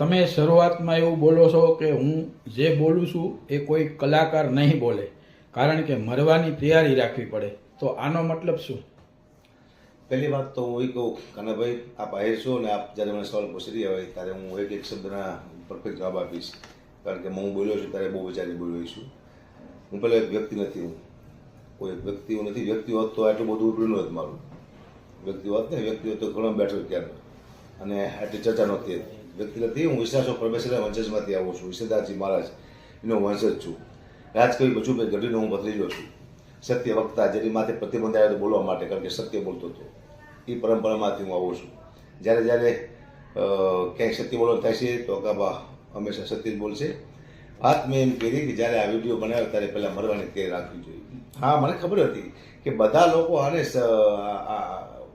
તમે શરૂઆતમાં એવું બોલો છો કે હું જે બોલું છું એ કોઈ કલાકાર નહીં બોલે, કારણ કે મરવાની તૈયારી રાખવી પડે. તો આનો મતલબ શું? પહેલી વાત તો હું એ કહું કાનાભાઈ આપ આહિર છો અને આપ જ્યારે મને સવાલ પૂછી રહ્યા હોય ત્યારે હું એક એક શબ્દના પરફેક્ટ જવાબ આપીશ. કારણ કે હું બોલ્યો છું ત્યારે બહુ વિચારી બોલ્યો છું. હું પહેલાં એક વ્યક્તિ નથી હું. કોઈ વ્યક્તિ હું નથી. વ્યક્તિ હોત તો આટલું બધું ઉપડ્યું હોત મારું. વ્યક્તિ હોત ને, વ્યક્તિ હોત તો ઘણો બેઠો ત્યારે અને આટલી ચર્ચા નહોતી હતી. વ્યક્તિ નથી હું વિશ્વાસો પરમેશ્વરના વંશજમાંથી આવું છું વિશ્વદાસજી મહારાજ એનો વંશજ છું રાજકવિ બચુભાઈ ગઢવીનો હું ભત્રીજો છું સત્ય વક્તા જેની માથે પ્રતિબંધ આવ્યો બોલવા માટે કારણ કે સત્ય બોલતો હતો એ પરંપરામાંથી હું આવું છું જ્યારે જ્યારે ક્યાંય સત્ય બોલો થાય છે તો કાબા હંમેશા સત્ય જ બોલશે વાત મેં એમ કરી કે જ્યારે આ વીડિયો બનાવ્યો ત્યારે પહેલાં મરવાની તૈયારી રાખવી જોઈએ હા મને ખબર હતી કે બધા લોકો આને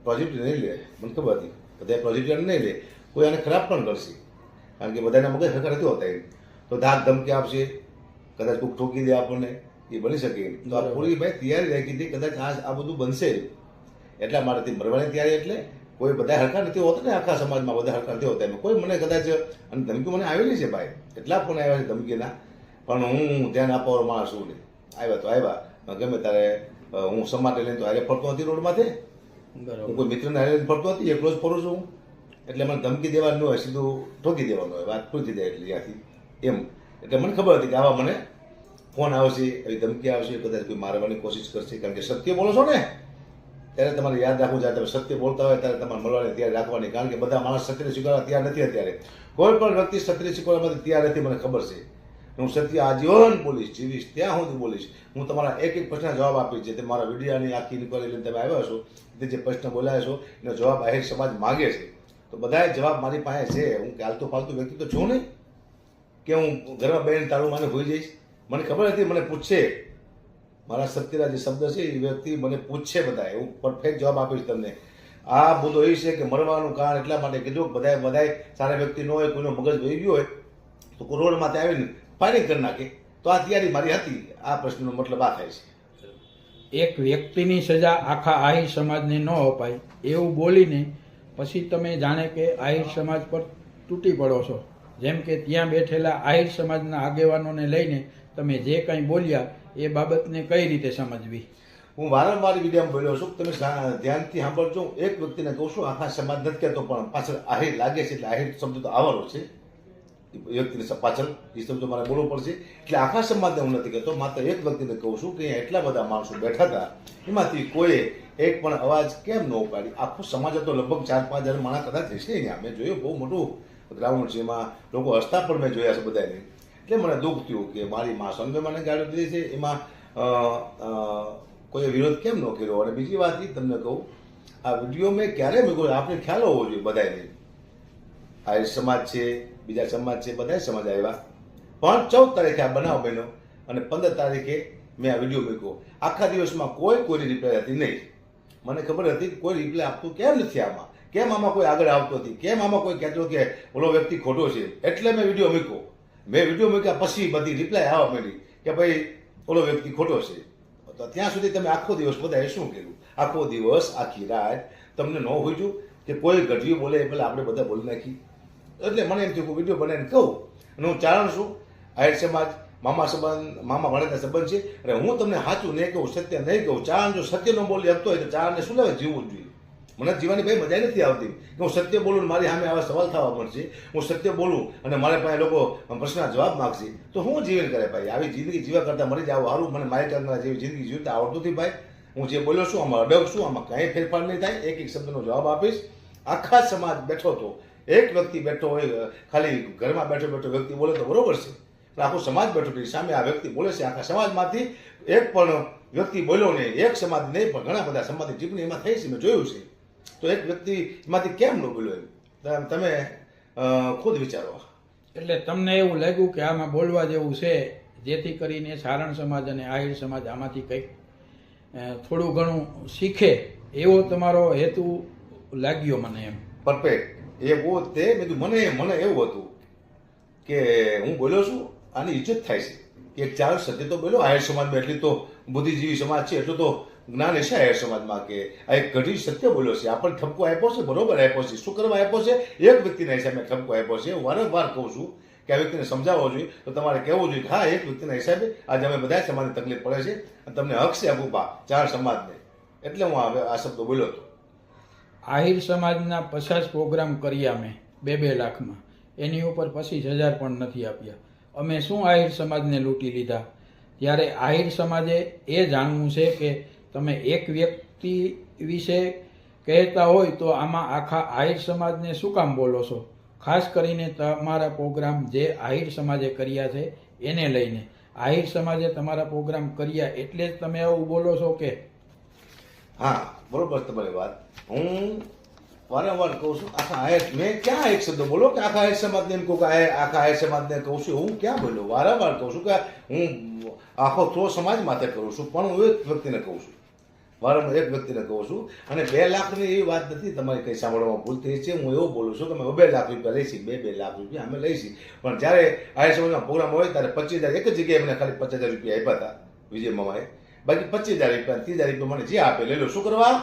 પ્રોજેક્ટ નહીં લે મને ખબર હતી બધા પ્રોજેક્ટ નહીં લે કોઈ આને ખરાબ પણ કરશે. કારણ કે બધાના મગજ હરખા નથી હોતા એમ. તો ધાક ધમકી આપશે કદાચ કોઈક ઠોકી દે આપણને એ બની શકે એમ. તો આ પૂરી ભાઈ તૈયારી રાખી હતી કદાચ આ આ બધું બનશે. એટલા માટે મરવાની તૈયારી એટલે કોઈ બધા હરખા નથી હોતા ને આખા સમાજમાં બધા હરખા નથી હોતા એમાં. કોઈ મને કદાચ અને ધમકી મને આવેલી છે ભાઈ. એટલા પણ આવ્યા છે ધમકીના. પણ હું ધ્યાન આપવા માણસ છું નહીં આવ્યા તો આવ્યા. ગમે ત્યારે હું સમાટે લઈને તો હારે ફરતો નથી રોડમાંથી. હું કોઈ મિત્રને હારે ફરતો નથી એકલો જ ફરું છું હું. એટલે મને ધમકી દેવાનું હોય, સીધું ઠોકી દેવાનું હોય, વાત પૂછી જાય એટલે ત્યાંથી. એમ. એટલે મને ખબર હતી કે આવા મને ફોન આવશે એવી ધમકી આવશે, કદાચ કોઈ મારવાની કોશિશ કરશે. કારણ કે સત્ય બોલો છો ને, ત્યારે તમારે યાદ રાખવું જ્યારે તમે સત્ય બોલતા હોય ત્યારે તમારે મળવાની ત્યારે રાખવાની. કારણ કે બધા માણસ સત્યને સ્વીકારવા તૈયાર નથી અત્યારે. કોઈ પણ વ્યક્તિ સત્ય સ્વીકારવા તૈયાર નથી, મને ખબર છે. હું સત્ય આજીવન બોલીશ, જીવીશ, ત્યાં સુધી બોલીશ. હું તમારા એક એક પ્રશ્ન જવાબ આપીશ. જે મારા વિડીયાની આખી ઇન્કવાયરી લઈને તમે આવ્યા છો તે જે પ્રશ્ન બોલાયા છો, એનો જવાબ આહિર સમાજ માગે છે. તો બધાએ જવાબ મારી પાસે છે. હું કે ફાલતું વ્યક્તિ તો છું નહીં કે હું ઘરમાં બેન તાળું માને હોઈ જઈશ. મને ખબર હતી, મને પૂછશે. મારા સત્યના જે શબ્દ છે, એ વ્યક્તિ મને પૂછશે બધાએ. હું પરફેક્ટ જવાબ આપીશ તમને. આ મુદ્દો એ છે કે મરવાનું કારણ એટલા માટે કીધું બધાએ બધાએ સારા વ્યક્તિ ન હોય, કોઈનો મગજ વહી ગયો હોય, તો રોડ આવીને ફાયરિંગ કરી નાખે. તો આ તૈયારી મારી હતી. આ પ્રશ્નનો મતલબ આ થાય છે. એક વ્યક્તિની સજા આખા આહી સમાજને ન અપાય. એવું બોલીને પછી તમે જાણે કે આહિર સમાજ પર તૂટી પડો છો. જેમ કે ત્યાં બેઠેલા આહિર સમાજના આગેવાનોને લઈને તમે જે કંઈ બોલ્યા, એ બાબતને કઈ રીતે સમજવી? હું વારંવાર વીડિયો બોલ્યો છું. તમે ધ્યાનથી સાંભળજો. એક વ્યક્તિને કહું છું, આખા સમાજ નથી કહેતો, પણ પાછળ આહિર લાગે છે. એટલે આહિર શબ્દ તો આવવાનો છે. વ્યક્તિની પાછળ એ શબ્દ મારે બોલવું પડશે. એટલે આખા સમાજને હું નથી કહેતો માત્ર એક વ્યક્તિને કહું છું કે અહીંયા એટલા બધા માણસો બેઠા હતા એમાંથી કોઈએ એક પણ અવાજ કેમ ન ઉપાડી? આખો સમાજ હતો લગભગ ચાર પાંચ હજાર માણસ કદાચ હશે અહીંયા. મેં જોયું બહુ મોટું ગ્રાઉન્ડ છે એમાં. લોકો હસતા પણ મેં જોયા છે બધાને એટલે મને દુઃખ થયું કે મારી મા સંઘે મને ગાડી દીધી છે. એમાં અ, વિરોધ કેમ ન કર્યો? અને બીજી વાત એ તમને કહું આ વીડિયો મેં ક્યારે મૂક્યો? આપણે ખ્યાલ હોવો જોઈએ બધાને આર્ય સમાજ છે બીજા સમાજ છે બધા સમાજ આવ્યા. પણ ચૌદ તારીખે આ બનાવ બન્યો અને પંદર તારીખે મેં આ વીડિયો મૂક્યો. આખા દિવસમાં કોઈ કોઈની રિપ્લાય હતી નહીં. મને ખબર હતી કે કોઈ રિપ્લાય આપતું કેમ નથી આમાં? કેમ આમાં કોઈ આગળ આવતો નથી? કેમ આમાં કોઈ કહેતો કે ઓલો વ્યક્તિ ખોટો છે? એટલે મેં વીડિયો મૂક્યો. મેં વીડિયો મૂક્યા પછી બધી રિપ્લાય આવવા માંડી કે ભાઈ, ઓલો વ્યક્તિ ખોટો છે. તો ત્યાં સુધી તમે આખો દિવસ બધાએ શું કર્યું? આખો દિવસ, આખી રાત તમને ન હોઈજું કે કોઈ ગઢવી બોલે એ પહેલાં આપણે બધા બોલી નાખી એટલે મને એમ થયું વીડિયો બનાવીને કહું. હું ચારણ છું. આહિર સમાજ, મામા સંબંધ, મામા ભણેતા સંબંધ છે. અને હું તમને સાચું નહીં કહું, સત્ય નહીં કહું. ચારણ જો સત્ય ન બોલી આપતો હોય તો ચારણને શું લાવે જીવવું જોઈએ. મને જીવવાની ભાઈ મજા નથી આવતી કે હું સત્ય બોલું મારી સામે આવા સવાલ થવા પડશે હું સત્ય બોલું અને મારે પાસે લોકો પ્રશ્નના જવાબ માગશે. તો હું જીવન કરે ભાઈ? આવી જિંદગી જીવા કરતાં મરી જાવ સારું મને મારી કરનારા જેવી જિંદગી જીવતા આવડતું નથી ભાઈ. હું જે બોલ્યો છું, આમાં અડગ છું, આમાં કાંઈ ફેરફાર નહીં થાય. એક એક શબ્દનો જવાબ આપીશ. આખા સમાજ બેઠો હતો એક વ્યક્તિ બેઠો હોય ખાલી ઘરમાં બેઠો બેઠો વ્યક્તિ બોલે તો બરોબર છે. પણ આખો સમાજ બેઠો છે સામે આ વ્યક્તિ બોલે છે. આખા સમાજમાંથી એક પણ વ્યક્તિ બોલ્યો નહીં એક સમાજ નહીં પણ ઘણા બધા સમાજની ટિપ્પણી એમાં થઈ છે. મેં જોયું છે. તો એક વ્યક્તિ એમાંથી કેમ ન બોલ્યો એમ? તમે- તમે ખુદ વિચારો. એટલે તમને એવું લાગ્યું કે આમાં બોલવા જેવું છે જેથી કરીને સારણ સમાજ અને આહિર સમાજ આમાંથી કંઈક થોડું ઘણું શીખે એવો તમારો હેતુ લાગ્યો મને એમ. પરફેક્ટ. એ બહુ તે મેં મને મને એવું હતું કે હું બોલ્યો છું, આની ઇજ્જત થાય છે. કે ચાર સત્ય તો બોલ્યો, આયર સમાજમાં એટલી તો બુદ્ધિજીવી સમાજ છે, એટલું તો જ્ઞાન હશે આયર સમાજમાં કે આ એક ઘડી સત્ય બોલ્યો છે. આપણને ઠપકો આપ્યો છે, બરોબર આપ્યો છે. શું કરવા આપ્યો છે? એક વ્યક્તિના હિસાબે ઠપકો આપ્યો છે. હું વારંવાર કહું છું કે આ વ્યક્તિને સમજાવવો જોઈએ, તો તમારે કહેવું જોઈએ કે હા, એક વ્યક્તિના હિસાબે આજે અમે બધા સમાજને તકલીફ પડે છે અને તમને હક છે અબુબા ચાર સમાજને. એટલે હું આ શબ્દો બોલ્યો હતો. આહિર સમાજના પચાસ પ્રોગ્રામ કર્યા મેં બે બે લાખમાં. એની ઉપર પચીસ હજાર પણ નથી આપ્યા. અમે શું આહિર સમાજને લૂંટી લીધા? ત્યારે આહિર સમાજે એ જાણવું છે કે તમે એક વ્યક્તિ વિશે કહેતા હોય તો આમાં આખા આહિર સમાજને શું કામ બોલો છો? ખાસ કરીને તમારા પ્રોગ્રામ જે આહિર સમાજે કર્યા છે, એને લઈને. આહિર સમાજે તમારા પ્રોગ્રામ કર્યા એટલે જ તમે આવું બોલો છો કે હા, બરોબર તમારી વાત. હું વારંવાર કહું છું, આખા આયર, મેં ક્યાં એક શબ્દ બોલો કે આખા આયર સમાજને એમ કહું કે આખા આયર સમાજને કહું છું. હું ક્યાં બોલ્યો? વારંવાર કહું છું કે હું આખો થ્રો સમાજ માથે કરું છું, પણ હું એક વ્યક્તિને કહું છું. વારંવાર એક વ્યક્તિને કહું છું. અને બે લાખની એવી વાત નથી, તમારી કંઈ સાંભળવામાં ભૂલ થઈ છે? હું એવું બોલું છું કે અમે બે લાખ રૂપિયા લઈશી, બે બે લાખ રૂપિયા અમે લઈશી. પણ જ્યારે આયર સમાજના પ્રોગ્રામ હોય, ત્યારે પચીસ હજાર એક જ જગ્યાએ મને ખાલી પચાસ હજાર રૂપિયા આપ્યા હતા, વિજય મામાએ. બાકી પચીસ હજાર રૂપિયા, ત્રીસ હજાર રૂપિયા મને જે આપે, લઈ લો. શું કરવા?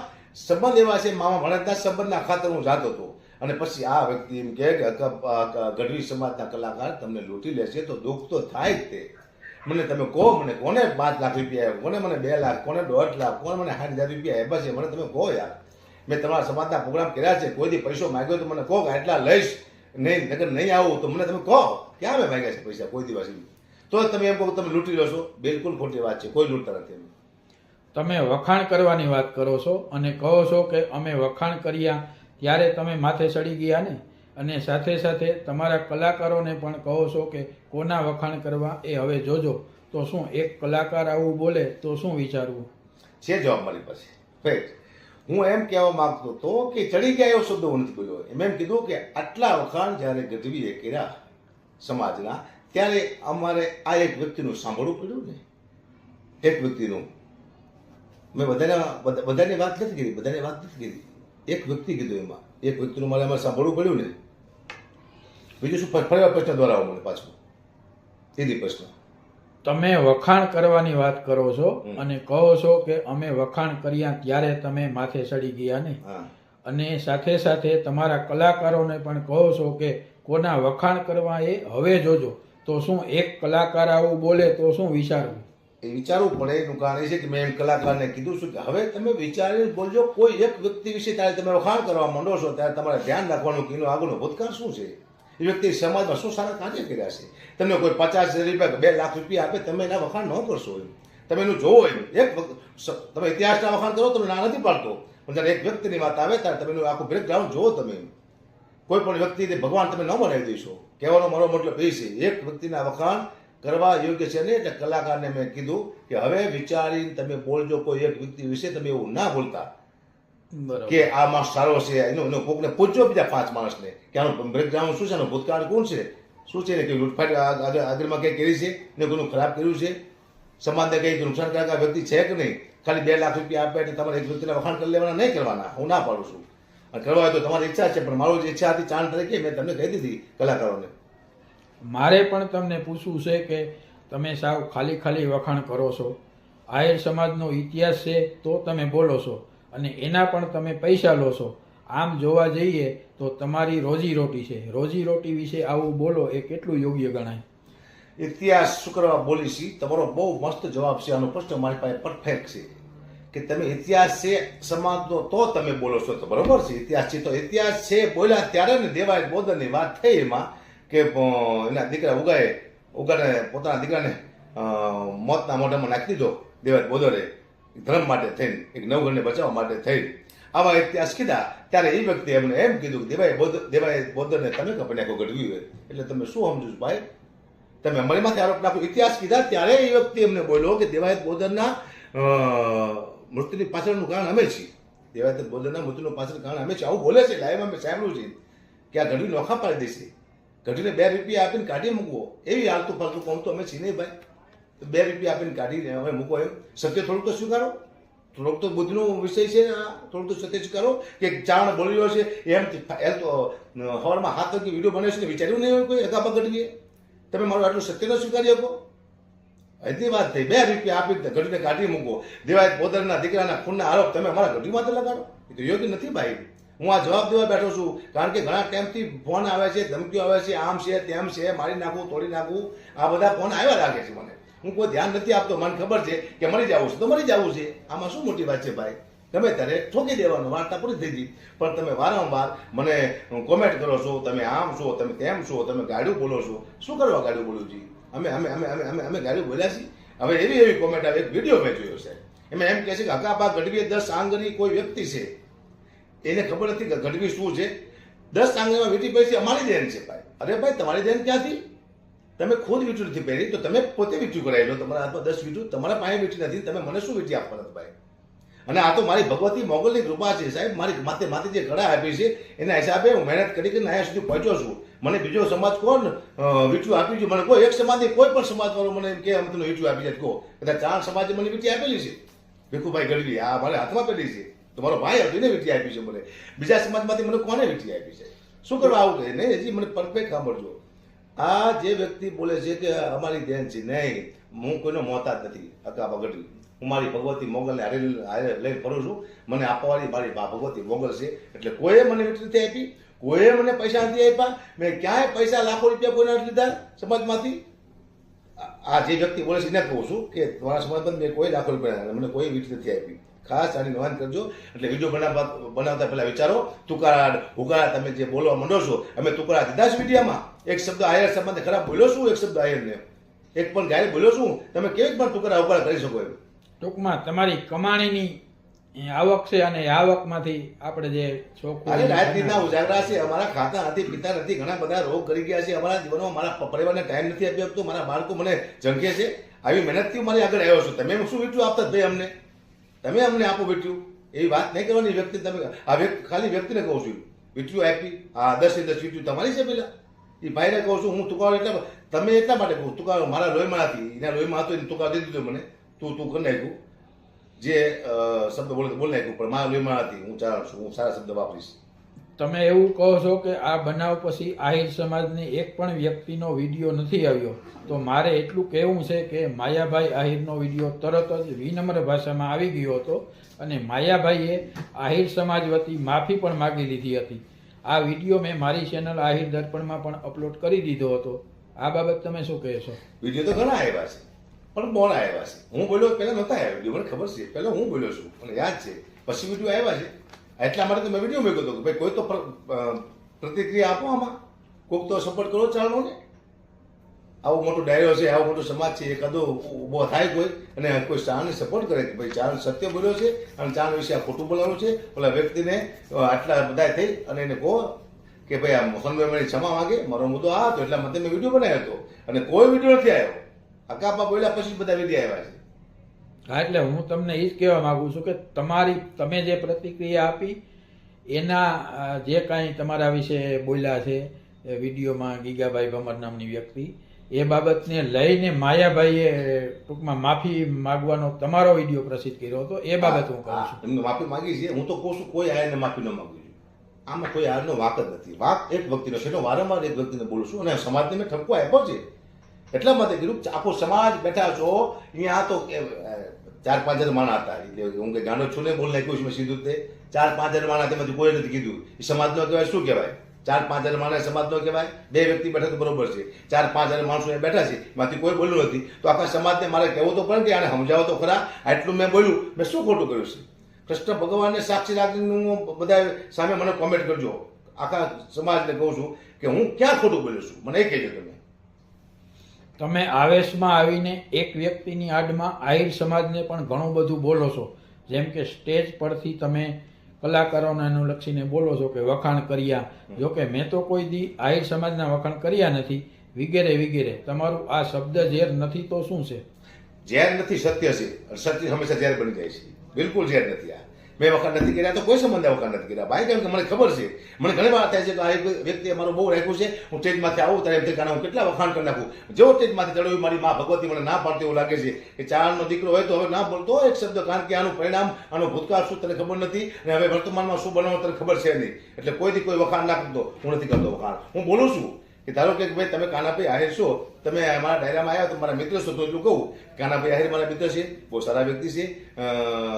સંબંધ એવા છે, મામા ભણતના સંબંધના ખાતર હું જાતો હતો. અને પછી આ વ્યક્તિ એમ કહે કે ગઢવી સમાજના કલાકાર, તમને લૂંટી લેશે તો દુઃખ તો થાય જ તે. મને તમે કહો, મને કોને પાંચ લાખ રૂપિયા આવ્યો કોને મને બે લાખ, કોને દોઢ લાખ, કોને મને સાઠ હજાર રૂપિયા આવ્યા છે? મને તમે કહો યાર. મેં તમારા સમાજના પ્રોગ્રામ કર્યા છે કોઈ દી પૈસો માંગ્યો તો મને કહો કે, આટલા લઈશ. નહીં નગર નહીં આવું તો મને તમે કહો. ક્યાં મેં માંગ્યા છે પૈસા? કોઈ દિવસ તો તમે એમ કહો તમે લૂંટી લો છો. બિલકુલ ખોટી વાત છે, કોઈ લૂંટતા નથી. તમે વખાણ કરવાની વાત કરો છો અને કહો છો કે અમે વખાણ કર્યા ત્યારે તમે માથે ચડી ગયા ને? અને સાથે સાથે તમારા કલાકારોને પણ કહો છો કે કોના વખાણ કરવા? એ હવે જોજો. તો શું એક કલાકાર આવું બોલે તો શું વિચારવું? છે જવાબ મારી પાસે. ફેક્ટ હું એમ કહેવા માંગતો હતો કે ચડી ગયા એવો શબ્દ હું નથી બોલ્યો. એમ એમ કીધું કે આટલા વખાણ જ્યારે ગઢવીએ કર્યા સમાજના, ત્યારે અમારે આ એક વ્યક્તિનું સાંભળવું પડ્યું ને? એક વ્યક્તિનું મેં બધાને બધાની વાત નથી કરી બધાની વાત નથી કરી. એક વ્યક્તિ કીધું એમાં. એક વ્યક્તિનું મારે અમારે સાંભળવું પડ્યું ને. બીજું શું? ફરી પ્રશ્ન દ્વારા આવો મને પાછું. સીધી પ્રશ્ન. તમે વખાણ કરવાની વાત કરો છો અને કહો છો કે અમે વખાણ કર્યા ત્યારે તમે માથે ચડી ગયા ને અને સાથે સાથે તમારા કલાકારોને પણ કહો છો કે કોના વખાણ કરવા એ? હવે જોજો. તો શું એક કલાકાર આવું બોલે તો શું વિચારવું? એ વિચારવું પડે, એનું કારણ એ છે કે મેં એમ કલાકારને કીધું છું કે હવે તમે વિચારીને બોલજો, કોઈ એક વ્યક્તિ વિશે ત્યારે તમે વખાણ કરવા માંડો છો, ત્યારે તમારે ધ્યાન રાખવાનું કે એનો આગળનો ભૂતકાળ શું છે? એ વ્યક્તિ સમાજમાં શું સારા કાર્ય કર્યા છે? તમને કોઈ પચાસ હજાર રૂપિયા બે લાખ રૂપિયા આપે, તમે એના વખાણ ન કરશો એમ. તમે એનું જોવો એમ. એક તમે ઇતિહાસના વખાણ કરો, તમે ના નથી પાડતો. પણ જ્યારે એક વ્યક્તિની વાત આવે ત્યારે તમે એનું આખું બ્રેકગ્રાઉન્ડ જોવો તમે કોઈ પણ વ્યક્તિને ભગવાન તમે ન બનાવી દેશો કહેવાનો મારો મતલબ એ છે, એક વ્યક્તિના વખાણ કરવા યોગ્ય છે નહીં એટલે કલાકારને મેં કીધું કે હવે વિચારીને તમે બોલજો કોઈ એક વ્યક્તિ વિશે તમે એવું ના બોલતા. કે આ માણસ સારો છે એનો એનો કોકને પૂછજો બીજા પાંચ માણસને કે આનું બ્રેકગ્રાઉન્ડ શું છે આનું ભૂતકાળ કોણ છે? શું છે ને કે લૂંટફાટ આગળ આગળમાં કંઈ કરી છે? ને કોઈનું ખરાબ કર્યું છે? સમાજને કંઈક નુકસાનકારક આ વ્યક્તિ છે કે નહીં? ખાલી બે લાખ રૂપિયા આપ્યા એટલે તમારે એક વ્યક્તિના વખાણ કરી લેવાના નહીં કરવાના. હું ના પાડું છું. અને કરવા હોય તો તમારી ઈચ્છા છે પણ મારું જે ઈચ્છા હતી ચાંદ તરીકે મેં તમને કહી દીધી કલાકારોને. મારે પણ તમને પૂછવું છે કે તમે સાવ ખાલી ખાલી વખાણ કરો છો. આહિર સમાજનો ઇતિહાસ છે તો તમે બોલો છો અને એના પણ તમે પૈસા લો છો. આમ જોવા જઈએ તો તમારી રોજી રોટી છે. રોજી રોટી વિશે આવું બોલો એ કેટલું યોગ્ય ગણાય? ઇતિહાસ શું કરવા બોલી છી? તમારો બહુ મસ્ત જવાબ છે. આનો પ્રશ્ન મારી પાસે પરફેક્ટ છે. કે તમે ઇતિહાસ છે સમાજનો તો તમે બોલો છો તો બરોબર છે. ઇતિહાસ છે તો ઇતિહાસ છે. બોલ્યા ત્યારે ને દેવાય બોધનની વાત થઈ એમાં. કે એના દીકરા ઉગાએ ઉગાને પોતાના દીકરાને મોતના મોઢામાં નાખી દીધો દેવાય બોદરે, ધર્મ માટે થઈને, એક નવઘરને બચાવવા માટે થઈ આવા ઇતિહાસ કીધા, ત્યારે એ વ્યક્તિ એમને એમ કીધું કે દેવાય બોધ દેવાય બોધરને તમે કપડે આખો ગઢવી હોય. એટલે તમે શું સમજો છો ભાઈ? તમે અમારી માથે આરોપ નાખો. ઇતિહાસ કીધા, ત્યારે એ વ્યક્તિ એમને બોલ્યો કે દેવાયત બોદરના મૃત્યુની પાછળનું કારણ અમે છીએ. દેવાયત બોદરના મૃત્યુનું પાછળ કારણ અમે છીએ. આવું બોલે છે એટલે એમ અમે સાંભળ્યું છે. કે આ ઘડી નોખા પાડી દેશે ઘડીને બે રૂપિયા આપીને કાઢી મૂકવો. એવી આલતું ફાલતું કહું તો અમે છીએ નહીં ભાઈ. તો બે રૂપિયા આપીને કાઢીને હવે મૂકો એમ. સત્ય થોડુંક તો સ્વીકારો. થોડોક તો બુદ્ધિનો વિષય છે આ. થોડુંક તો સત્ય સ્વીકારો. કે ચાણ બોલી રહ્યો છે, એમ તો હવારમાં હાથ વાગી વીડિયો બને છે વિચાર્યું નહીં હોય કોઈ અગા ઘટીએ તમે મારું આટલું સત્ય ન સ્વીકારી શકો. હજી વાત થઈ. બે રૂપિયા આપી દે ઘડીને કાઢી મૂકો દેવાય પોતાના દીકરાના ખૂનના આરોપ તમે અમારા ઘડી માથે લગાડો. એ તો યોગ્ય નથી ભાઈ. હું આ જવાબ દેવા બેઠો છું, કારણ કે ઘણા ટાઈમથી ફોન આવે છે, ધમકીઓ આવે છે, આમ છે, તેમ છે, મારી નાખવું તોડી નાખવું આ બધા ફોન આવ્યા લાગે છે મને. હું કોઈ ધ્યાન નથી આપતો, મને ખબર છે કે મરી જવું છે તો મરી જવું છે. આમાં શું મોટી વાત છે ભાઈ? ગમે ત્યારે ઠોકી દેવાનું, વાર્તા પૂરી થઈ ગઈ. પણ તમે વારંવાર મને કોમેન્ટ કરો છો, તમે આમ છો, તમે તેમ છો, તમે ગાડું બોલો છો. શું કરવા ગાડું બોલું છું? અમે અમે અમે અમે અમે અમે ગાડું બોલ્યા છીએ. હવે એવી એવી કોમેન્ટ આવે, એક વીડિયો મેં જોયો છે. એમાં એમ કહે છે કે હકાબા ગઢવીએ દસ આંગની કોઈ વ્યક્તિ છે. એને ખબર નથી કે ગઢવી શું છે? દસ આંગણીમાં વીટી પૈસી અમારી દેન છે ભાઈ. અરે ભાઈ, તમારી દેન ક્યાંથી? તમે ખુદ વીંટું નથી પહેરી, તો તમે પોતે વીંટું કરાવી તમારા હાથમાં દસ વીંટું, તમારા પાસે વીંટી નથી. તમે મને શું વીંટી આપવાના ભાઈ? અને આ તો મારી ભગવતી મોગલની કૃપા છે સાહેબ. મારી માથે માથે જે કળા આપી છે, એના હિસાબે હું મહેનત કરી કરીને અહીંયા સુધી પહોંચ્યો છું. મને બીજો સમાજ કોણ વીંટું આપ્યું છે? મને કોઈ એક સમાજની કોઈ પણ સમાજવાળો મને એમ કે, અમે તમને વીંટું આપી જાય કહો કદાચ ચાર સમાજે મને વીંટી આપેલી છે. ભીખુભાઈ ગઢવી, આ મારે હાથમાં પેલી છે. તો મારો ભાઈ એને વીંટી આપી છે મને. બીજા સમાજમાંથી મને કોને વીંટી આપી છે? શું કરવા આવું કહે નહીં, હજી મને પરફેક્ટ સાંભળજો. આ જે વ્યક્તિ બોલે છે કે અમારી દેન છે નહીં, હું કોઈનો મોહતાજ નથી. અકા બગડવી હું મારી ભગવતી મોગલને હારે હારે લઈને ફરું છું. મને આપવાની મારી ભગવતી મોગલ છે. એટલે કોઈએ મને વીંટી નથી આપી. કોઈએ મને પૈસા નથી આપ્યા. મેં ક્યાંય પૈસા લાખો રૂપિયા કોઈને લીધા સમાજમાંથી. આ- જે વ્યક્તિ બોલે છે, એને કહું છું કે તમારા સમાજમાં મેં કોઈ લાખો રૂપિયા મને કોઈ વીંટી નથી આપી. ખાસ આની નોંધ કરજો. એટલે વીડિયો બનાવવા બનાવતા પહેલા વિચારો. તુકારા હુકારા તમે જે બોલવા માંડો છો અમે તુકારા દીધા જ મીડિયામાં. એક શબ્દ આયર સંબંધે ખરાબ બોલ્યો છું એક શબ્દ આયરને. એક પણ ગાય બોલ્યો છું તમે કેવી પણ તુકારા હુકારા કરી શકો એમ? ટૂંકમાં તમારી કમાણીની આવક છે અને આવકમાંથી આપણે જે આજે રાતના ઉજાગરા છે અમારા ખાતા નથી પિતા નથી ઘણા બધા રોગ કરી ગયા છે અમારા જીવનમાં મારા પરિવારને ટાઈમ નથી આપી આપતો મારા બાળકો મને ઝંખે છે. આવી મહેનતથી મારી આગળ આવ્યો છું. તમે શું વીટ્યું આપતા ભાઈ અમને? તમે અમને આપો વીટ્યું એવી વાત નહીં કરવાની વ્યક્તિ તમે આ વ્યક્તિ ખાલી વ્યક્તિને કહું છું. વીટ્યું આપી આ દસ દસ વીટ્યું તમારી છે પેલા. એ ભાઈને કહું છું, હું તુકારો એટલે તમે એટલા માટે કહું, તુકારો મારા લોહીમાં હતી એના લોહીમાં હતો, એને તુકારો દીધો મને. તું તું કરી નાખ્યું. જે શબ્દ બોલે બોલી નાખ્યું, પણ મારા લોહીમાં હતી હું ચારણ છું, હું સારા શબ્દ વાપરીશ. તમે એવું કહો છો કે આ બનાવ પછી આહિર સમાજની એક પણ વ્યક્તિનો વીડિયો નથી આવ્યો, તો મારે એટલું કહેવું છે કે માયાભાઈ આહિરનો વીડિયો તરત જ વિનમ્ર ભાષામાં આવી ગયો હતો અને માયાભાઈએ આહિર સમાજ વતી માફી પણ માગી લીધી હતી. આ વીડિયો મેં મારી ચેનલ આહિર દર્પણમાં પણ અપલોડ કરી દીધો હતો. આ બાબત તમે શું કહેશો? વીડિયો તો ઘણા આવ્યા છે, પણ બોલ આવ્યા છે? હું બોલ્યો, પહેલા નહોતા આવ્યા, મને ખબર છે, પહેલા હું બોલ્યો છું, મને યાદ છે. પછી વીડિયો આવ્યા છે. એટલા માટે તો મેં વીડિયો મૂક્યો હતો ભાઈ કોઈ તો પ્ર- પ્રતિક્રિયા આપો આમાં. કોઈક તો સપોર્ટ કરો ચાલો ને આવો મોટો ડાયરો છે, આવો મોટો સમાજ છે એ કદો ઊભો થાય કોઈ અને કોઈ ચાણને સપોર્ટ કરે કે ભાઈ ચાણ સત્ય બોલ્યો છે અને ચાણ વિશે આ ખોટું બોલાવવાનું છે. ઓલા વ્યક્તિને આટલા બધા થઈ અને એને કહો કે ભાઈ આ મોહનભાઈ ક્ષમા માંગે, મારો મુદ્દો આ હતો, એટલા માટે મેં વીડિયો બનાવ્યો હતો. અને કોઈ વીડિયો નથી આવ્યો. આ કાપા બોલ્યા પછી બધા વીડિયો આવ્યા છે. હા એટલે હું તમને એ જ કહેવા માગું છું કે તમારી તમે જે પ્રતિક્રિયા આપી એના જે કાંઈ તમારા વિશે બોલ્યા છે વિડીયોમાં ગીગાભાઈ ભમર નામની વ્યક્તિ એ બાબતને લઈને માયાભાઈએ ટૂંકમાં માફી માગવાનો તમારો વીડિયો પ્રસિદ્ધ કર્યો હતો એ બાબત હું કહું છું. એમને માફી માગી છે. હું તો કહું છું કોઈ આયાને માફી ન માંગુ છું આમાં કોઈ આયાનો વાક જ નથી. વાક એક વ્યક્તિનો છે એનો વારંવાર એક વ્યક્તિને બોલું છું. અને સમાજને મેં ઠપકો આપ્યો છે. એટલા માટે કીધું આખો સમાજ બેઠા છો અહીંયા તો ચાર પાંચ હજાર માણા હતા. એટલે હું કે ગાંડો છું ને બોલ નાખ્યું મેં સીધું તે. ચાર પાંચ હજાર માણા તેમાંથી કોઈ નથી કીધું. એ સમાજનો કહેવાય શું કહેવાય? ચાર પાંચ હજાર માણસ સમાજનો કહેવાય? બે વ્યક્તિ બેઠા તો બરોબર છે. ચાર પાંચ હજાર માણસો એ બેઠા છે. એમાંથી કોઈ બોલ્યું નથી. તો આખા સમાજને મારે કહેવું તો પડે કે આને સમજાવો તો ખરા. આટલું મેં બોલ્યું, મેં શું ખોટું કર્યું છે? કૃષ્ણ ભગવાનને સાક્ષી રાખીને હું બધા સામે મને કોમેન્ટ કરજો. આખા સમાજને કહું છું કે હું ક્યાં ખોટું બોલ્યો છું? મને એ કહેજો તમે. તમે આવેશમાં આવીને એક વ્યક્તિની આડમાં આહિર સમાજને પણ ઘણું બધું બોલો છો. જેમ કે સ્ટેજ પરથી તમે કલાકારોને અનુલક્ષીને બોલો છો કે વખાણ કર્યા. જોકે મેં તો કોઈ દી આહિર સમાજના વખાણ કર્યા નથી. વિગેરે વિગેરે. તમારું આ શબ્દ ઝેર નથી તો શું છે? ઝેર નથી, સત્ય છે. સત્ય હંમેશા ઝેર બની જાય છે. બિલકુલ ઝેર નથી આ. મેં વખાણ નથી કર્યા, તો કોઈ સંબંધે વખાણ નથી કર્યા. ભાઈ, કેમ કે મને ખબર છે. મને ઘણી વાર થાય છે કે આ એક વ્યક્તિ મારું બહુ રાખ્યું છે, હું સ્ટેજમાંથી આવું, ત્યારે એમ થઈ હું કેટલા વખાણ કરી નાખું. જો સ્ટેજમાંથી ચડ્યું, મારી મા ભગવતી મને ના પાડતી એવું લાગે છે કે ચારણનો દીકરો હોય તો હવે ના બોલતો એક શબ્દ, કારણ કે આનું પરિણામ, આનો ભૂતકાળ શું તને ખબર નથી? અને હવે વર્તમાનમાં શું બનાવવું તને ખબર છે નહીં. એટલે કોઈથી કોઈ વખાણ ના કરતો. હું નથી કરતો વખાણ. હું બોલું છું. કે ધારો કે ભાઈ તમે કાનાભાઈ આહિર છો, તમે મારા ડાયરામાં આવ્યા તો મારા મિત્ર છો, તો એટલું કહું, કાનાભાઈ આહિર મારા મિત્ર છે, બહુ સારા વ્યક્તિ છે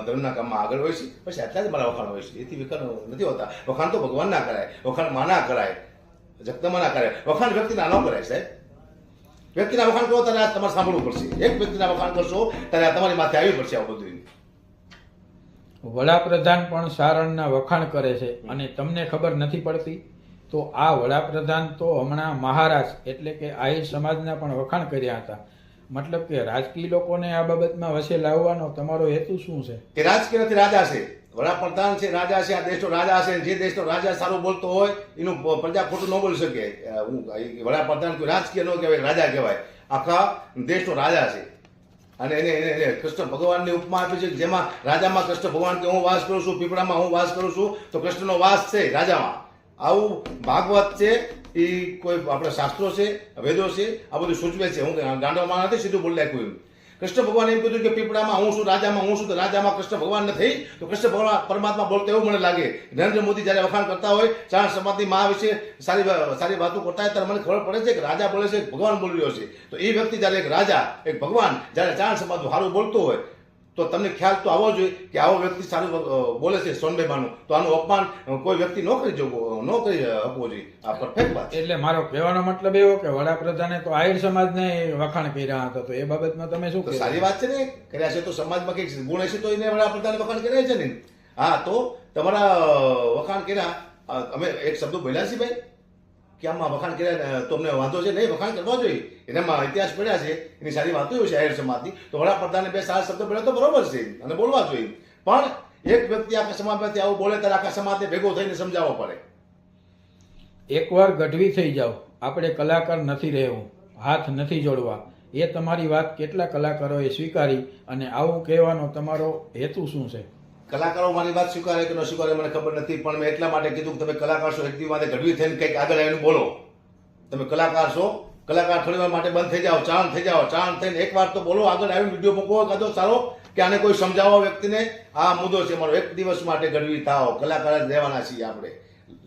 ધર્મના કામમાં આગળ હોય છે, પછી આટલા જ મારા વખાણ હોય છે, એથી વખાણ નથી હોતા. વખાણ તો ભગવાન ના કરાય, વખાણ માના કરાય જગદંબા ના કરાય. વખાણ વ્યક્તિના ન કરાય સાહેબ. વ્યક્તિના વખાણ કરો ત્યારે તમારે સાંભળવું પડશે. એક વ્યક્તિના વખાણ કરશો ત્યારે તમારી માથે આવી પડશે આ બધું. વડાપ્રધાન પણ સારણના વખાણ કરે છે અને તમને ખબર નથી પડતી? તો આ વડાપ્રધાન તો હમણાં મહારાજ એટલે કે આહિર સમાજના પણ વખાણ કર્યા હતા. મતલબ કે રાજકીય લોકોને આ બાબતમાં વસે લાવવાનો તમારો હેતુ શું છે? કે રાજકીય નથી, રાજા છે. વડાપ્રધાન છે, રાજા છે, આ દેશનો રાજા છે, જે દેશનો રાજા સારું બોલતો હોય, એનું પ્રજા ખોટું ન બોલી શકે. હું વડાપ્રધાન રાજકીય ન કહેવાય, રાજા કહેવાય. આખા દેશનો રાજા છે. અને એને એને કૃષ્ણ ભગવાનની ઉપમા આપી છે જેમાં રાજામાં કૃષ્ણ ભગવાન કે હું વાસ કરું છું, પીપળામાં હું વાસ કરું છું, તો કૃષ્ણનો વાસ છે રાજામાં. આવું ભાગવત છે, એ કોઈ આપણે શાસ્ત્રો છે, વેદો છે, આ બધું સૂચવે છે. હું ગાંડવામાં નથી, સીધું બોલી નાખ્યું એમ. કૃષ્ણ ભગવાન એમ કીધું કે પીપળામાં હું છું, રાજામાં હું છું, તો રાજામાં કૃષ્ણ ભગવાન નથી. તો કૃષ્ણ ભગવાન પરમાત્મા બોલતો એવું મને લાગે. નરેન્દ્ર મોદી જ્યારે વખાણ કરતા હોય ચાર સમાજની મા વિશે સારી સારી વાતો કરતા હોય, ત્યારે મને ખબર પડે છે કે રાજા બોલે છે, ભગવાન બોલી રહ્યો છે. તો એ વ્યક્તિ જ્યારે એક રાજા, એક ભગવાન જ્યારે ચાર સમાજનું સારું બોલતો હોય તો તમને ખ્યાલ તો આવવો જોઈએ કે આવો વ્યક્તિ સારું બોલે છે સોનભાઈ ભાનુ તો આનું અપમાન કોઈ વ્યક્તિ ન કરી જવું ન કરી આપવો જોઈએ. આ પરફેક્ટ વાત એટલે મારો કહેવાનો મતલબ એવો કે વડાપ્રધાને તો આહિર સમાજને વખાણ કર્યા હતા તો એ બાબતમાં તમે શું સારી વાત છે ને. કર્યા છે તો સમાજમાં કંઈક ગુણ હશે તો એને વડાપ્રધાન વખાણ કર્યા છે ને. હા તો તમારા વખાણ કર્યા. અમે એક શબ્દ બોલ્યા ભાઈ. કે આમાં વખાણ કર્યા તો અમને વાંધો છે? નહીં, વખાણ કરવા જોઈએ. એનામાં ઇતિહાસ પડ્યા છે. એની સારી વાતો હોય છે આહિર સમાજની તો વડાપ્રધાને બે સારા શબ્દ પડ્યા તો બરોબર છે અને બોલવા જોઈએ. પણ એક વ્યક્તિ આખા સમાજમાંથી આવું બોલે ત્યારે આખા સમાજને ભેગો થઈને સમજાવવો પડે. એકવાર ગઢવી થઈ જાઓ. આપણે કલાકાર નથી રહેવું. હાથ નથી જોડવા. એ તમારી વાત કેટલા કલાકારોએ સ્વીકારી અને આવું કહેવાનો તમારો હેતુ શું છે? કલાકારો મારી વાત સ્વીકારે કે ન સ્વીકારે મને ખબર નથી, પણ મેં એટલા માટે કીધું કે તમે કલાકાર છો, એક દિવસ ઘડવી થઈને કંઈક આગળ આવીને બોલો. તમે કલાકાર છો, કલાકાર થોડી વાર માટે બંધ થઈ જાઓ, ચાણ થઈ જાઓ, ચાણ થઈને એક વાર તો બોલો, આગળ આવીને વીડિયો મૂકો કાદો સારો, કે આને કોઈ સમજાવો વ્યક્તિને આ મુદ્દો છે મારો, એક દિવસ માટે ગઢવી થાવ કલાકાર જ રહેવાના છીએ આપણે.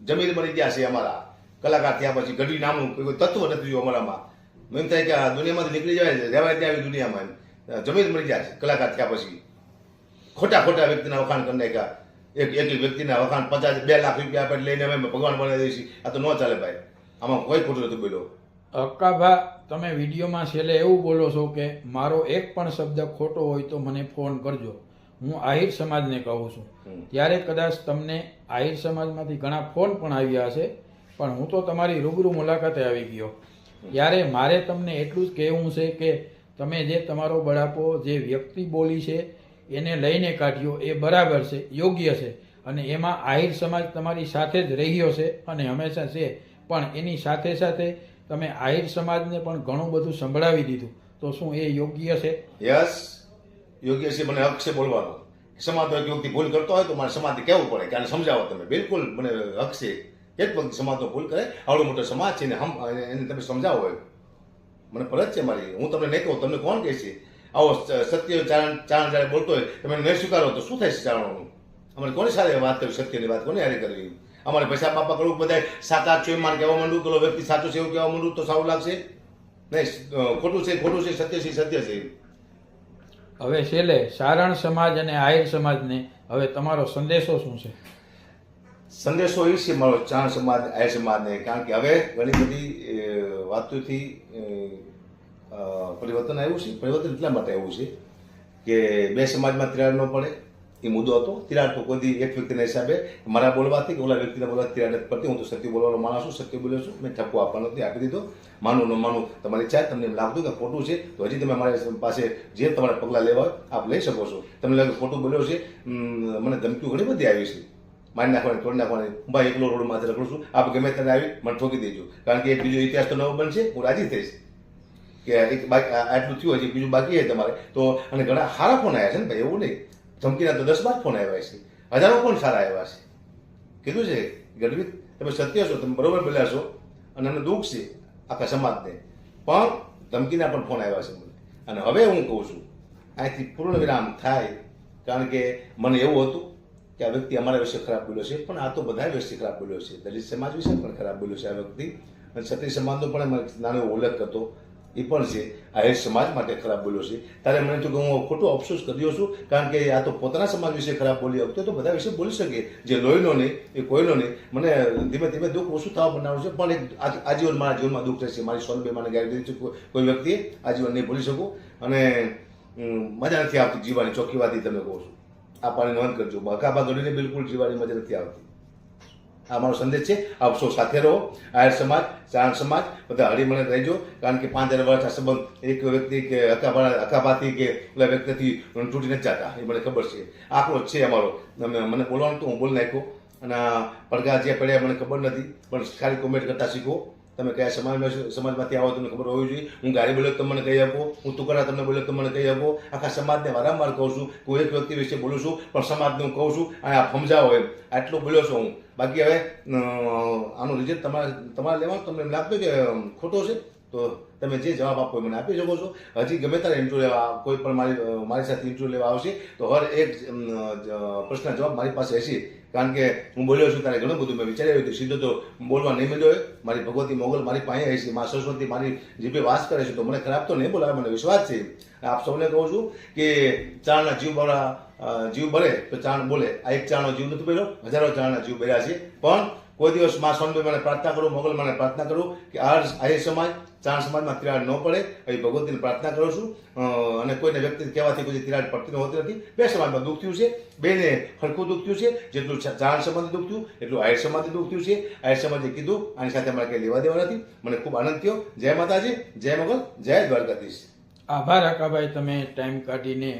જમીન મળી ગયા છે અમારા. કલાકાર થયા પછી ગઢવી નામનું કોઈ તત્વ નથી રહ્યું અમારામાં. એમ થાય કે દુનિયામાંથી નીકળી જાય રહેવાય ત્યાં આવી દુનિયામાં જમીન મળી જાય છે, કલાકાર થયા પછી. ખોટા ખોટા વ્યક્તિના વખાણ કરી નાખ્યા. એક એક વ્યક્તિના વખાણ પચાસ બે લાખ રૂપિયા આપણે લઈને અમે ભગવાન બનાવી દઈશું આ તો ન ચાલે ભાઈ. આમાં કોઈ ખોટું નથી બોલ્યો. અક્કાભા તમે વિડીયોમાં છેલ્લે એવું બોલો છો કે મારો એક પણ શબ્દ ખોટો હોય તો મને ફોન કરજો. હું આહિર સમાજને કહું છું. ત્યારે કદાચ તમને આહિર સમાજમાંથી ઘણા ફોન પણ આવ્યા હશે પણ હું તો તમારી રૂબરૂ મુલાકાતે આવી ગયો. ત્યારે મારે તમને એટલું જ કહેવું છે કે તમે જે તમારો બળાપો જે વ્યક્તિ બોલી છે એને લઈને કાઢ્યો, એ બરાબર છે, યોગ્ય છે. અને એમાં આહિર સમાજ તમારી સાથે જ રહ્યો છે અને હંમેશા છે. પણ એની સાથે સાથે તમે આહિર સમાજને પણ ઘણું બધું સંભળાવી દીધું. તો શું એ યોગ્ય છે? યસ યોગ્ય છે, મને હક છે બોલવાનો. સમાજ યોગથી ભૂલ કરતો હોય તો મારે સમાજને કહેવું પડે કે આને સમજાવો તમે. બિલકુલ મને હક છે. એક વ્યક્તિ સમાજનો ભૂલ કરે. આવડો મોટો સમાજ છે ને હમ એને તમે સમજાવો મને ફરજ છે મારી. હું તમને નહીં કહું તમને કોણ કહે છે? આવો સત્ય ચારણ ચારણ જ્યારે બોલતો હોય તમે નહીં સ્વીકારો તો શું થાય છે ચારણોનું અમારે કોની સાથે વાત કરવી? સત્યની વાત કોની હારે કરવી? અમારે પૈસા બાપા કરવું બધા સાત આઠ છો એમ મારે કહેવા માંડું પેલો વ્યક્તિ સાચો છે એવું કહેવા માંડું તો સારું લાગશે? નહીં ખોટું છે ખોટું છે સત્ય છે સત્ય છે. હવે છેલ્લે સારણ સમાજ અને આહિર સમાજને હવે તમારો સંદેશો શું છે? સંદેશો એ છે મારો ચાણ સમાજ આહિર સમાજને કારણ કે હવે ઘણી બધી વાતોથી પરિવર્તન આવ્યું છે. પરિવર્તન એટલા માટે આવ્યું છે કે બે સમાજમાં તિરાડ ન પડે. એ મુદ્દો હતો. તિરાડ તો કોઈ એક વ્યક્તિના હિસાબે મારા બોલવાથી કે ઓલા વ્યક્તિના બોલવાથી તિરાડ નથી પડતી. હું તો સત્ય બોલવાનો માણસ છું, સત્ય બોલ્યો છું. મેં ઠપકો આપવાનો નથી, આપી દીધો. માનું ન માનું, તમારી ઈચ્છા, તમને લાગતું કે ખોટું છે, તો હજી તમે મારી પાસે જે તમારા પગલાં લેવા આપ લઈ શકો છો. તમને લાગે ખોટું બોલ્યો છે મને ધમકીઓ ઘણી બધી આવી છે. મારી નાખવાની, તોડી નાખવાની. હું ભાઈ એકલો રોડ માથે રખડું છું. આપ ગમે ત્યારે આવી, મને ઠોકી દેજો. કારણ કે એક બીજો ઇતિહાસ તો નવો બનશે, હું રાજી થઈશ. કે એક બાકી આટલું થયું હજી બીજું બાકી છે તમારે. તો અને ઘણા સારા ફોન આવ્યા છે ને ભાઈ, એવું નહીં. ધમકીના તો દસ બાર ફોન આવ્યા છે. હજારો ફોન સારા આવ્યા છે. કીધું છે ગઢવી તમે સત્ય છો, તમે બરોબર બોલ્યા છો અને અમને દુઃખ છે આખા સમાજને. પણ ધમકીના પણ ફોન આવ્યા છે મને. અને હવે હું કહું છું, અહીંથી પૂર્ણ વિરામ થાય, કારણ કે મને એવું હતું કે આ વ્યક્તિ અમારા વિશે ખરાબ બોલ્યો છે, પણ આ તો બધા વિશે ખરાબ બોલ્યો છે. દલિત સમાજ વિશે પણ ખરાબ બોલ્યો છે આ વ્યક્તિ. અને ક્ષત્રિય સમાજનો પણ નાનો ઉલ્લેખ કરતો એ પણ છે. આ એ સમાજ માટે ખરાબ બોલ્યો છે. ત્યારે મને તો હું ખોટો અફસોસ કર્યો છું, કારણ કે આ તો પોતાના સમાજ વિશે ખરાબ બોલી આવતો તો બધા વિશે બોલી શકે. જે લોહીનો નહીં એ કોઈનો નહીં મને ધીમે ધીમે દુઃખ ઓછું થવા બનાવ્યું છે. પણ એક આજીવન મારા જીવનમાં દુઃખ રહેશે મારી સોનબે મને ગાડી દીધી છે. કોઈ- વ્યક્તિએ આજીવન નહીં ભૂલી શકું. અને મજા નથી આવતી જીવાની ચોખ્ખી વાતી તમે કહો છો. આ પાણી નોંધ કરજો. હકાબા ગઢીને બિલકુલ જીવાની મજા નથી આવતી. આ મારો સંદેશ છે. આપ સૌ સાથે રહો. આયર સમાજ ચારણ સમાજ, બધા હળીમળે રહેજો. કારણ કે પાંચ હજાર વર્ષ સંબંધ એક વ્યક્તિ કે હકાબા હકાબાથી કે પેલા વ્યક્તિથી તૂટી નથી જતા. એ મને ખબર છે. આંકડો છે અમારો. મને બોલવાનું તો હું બોલી નાખ્યો. અને પડઘા જે પડ્યા, મને ખબર નથી. પણ ખાલી કોમેન્ટ કરતા શીખો. તમે કયા સમાજમાં સમાજમાંથી આવો તમને ખબર હોવી જોઈએ. હું ગાડી બોલ્યો તમને કહી આપો, હું તુકડા તમને બોલ્યો તમને કહી આપો. આખા સમાજને વારંવાર કહું છું, કોઈ એક વ્યક્તિ વિશે બોલું છું, પણ સમાજને હું કહું છું, અને આ સમજાવો એમ. આટલું બોલ્યો છું હું. બાકી હવે આનું રિઝલ્ટ તમારે તમારે લેવાનું તમને એમ લાગતું કે ખોટો છે? તો તમે જે જવાબ આપો મને આપી શકો છો. હજી ગમે ત્યારે ઇન્ટરવ્યુ લેવા, કોઈ પણ મારી મારી સાથે ઇન્ટરવ્યુ લેવા આવશે, તો હર એક પ્રશ્ન જવાબ મારી પાસે હશે. કારણ કે હું બોલ્યો છું ત્યારે ઘણું બધું મેં વિચાર્યું હતું. સીધો તો બોલવા નહીં મળ્યો મારી ભગવતી મોગલ મારી પાસે હશે મા સરસ્વતી મારી જીભે વાસ કરે છે તો મને ખરાબ તો નહીં બોલાવે, મને વિશ્વાસ છે. આપ સૌને કહું છું કે ચાણના જીવ બળા જીવ ભરે તો ચાણ બોલે. આ એક ચાણનો જીવ નથી ભર્યો હજારો ચાણના જીવ ભર્યા છે. પણ કોઈ દિવસ મા સ્વામી મને પ્રાર્થના કરું, મોગલ મને પ્રાર્થના કરું કે આ આર્ય સમાજ ચાણ સમાજમાં તિરાડ ન પડે એવી ભગવતીને પ્રાર્થના કરું છું. અને કોઈને વ્યક્તિ કહેવાથી કોઈ તિરાડ પડતી હોતી નથી. બે સમાજમાં દુઃખ થયું છે. બેને હરખું દુઃખ થયું છે. જેટલું ચાર સમાજે દુઃખ થયું, એટલું આહિર સમાજે દુઃખ થયું છે. આહિર સમાજે કીધું, આની સાથે મારે કંઈ લેવા દેવા નથી. મને ખૂબ આનંદ થયો. જય માતાજી, જય મોગલ, જય દ્વારકાધીશ. આભાર આકાભાઈ, તમે ટાઈમ કાઢીને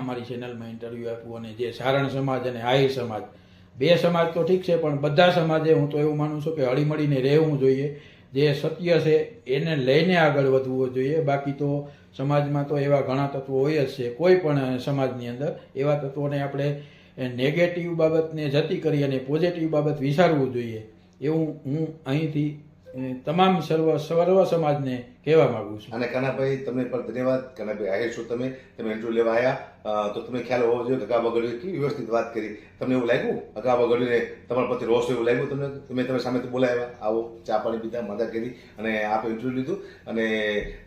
અમારી ચેનલમાં ઇન્ટરવ્યૂ આપ્યું અને જે સારણ સમાજ અને આહિર સમાજ બે સમાજ તો ઠીક છે, પણ બધા સમાજે હું તો એવું માનું છું કે હળીમળીને રહેવું જોઈએ. જે સત્ય છે, એને લઈને આગળ વધવું જોઈએ. બાકી તો સમાજમાં તો એવા ઘણા તત્વો હોય જ છે. કોઈ પણ સમાજની અંદર એવા તત્વોને આપણે નેગેટિવ બાબતને જતી કરી અને પોઝિટિવ બાબત વિચારવું જોઈએ. એવું હું અહીંથી તમામ સર્વ સર્વ સમાજને કહેવા માંગુ છું. અને કાનાભાઈ, તમને પણ ધન્યવાદ. કાનાભાઈ આહિર છો તમે. તમે ઇન્ટરવ્યુ લેવા આવ્યા તો તમને ખ્યાલ હોવો જોઈએ કે અગા બગડ્યું કેવી વ્યવસ્થિત વાત કરી. તમને એવું લાગ્યું? અગા બગડીને તમારા પ્રતિ રોષ એવું લાગ્યું તમને? તમે તમે સામેથી બોલાવ્યા. આવો, ચા પાણી પીધા, મજા કરી અને આપે ઇન્ટરવ્યુ લીધું. અને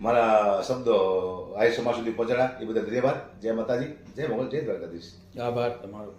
મારા શબ્દો આહિર સમાજ સુધી પહોંચાડ્યા. એ બધા ધન્યવાદ. જય માતાજી. જય મોગલ. જય દ્વારકાધીશ. આભાર તમારો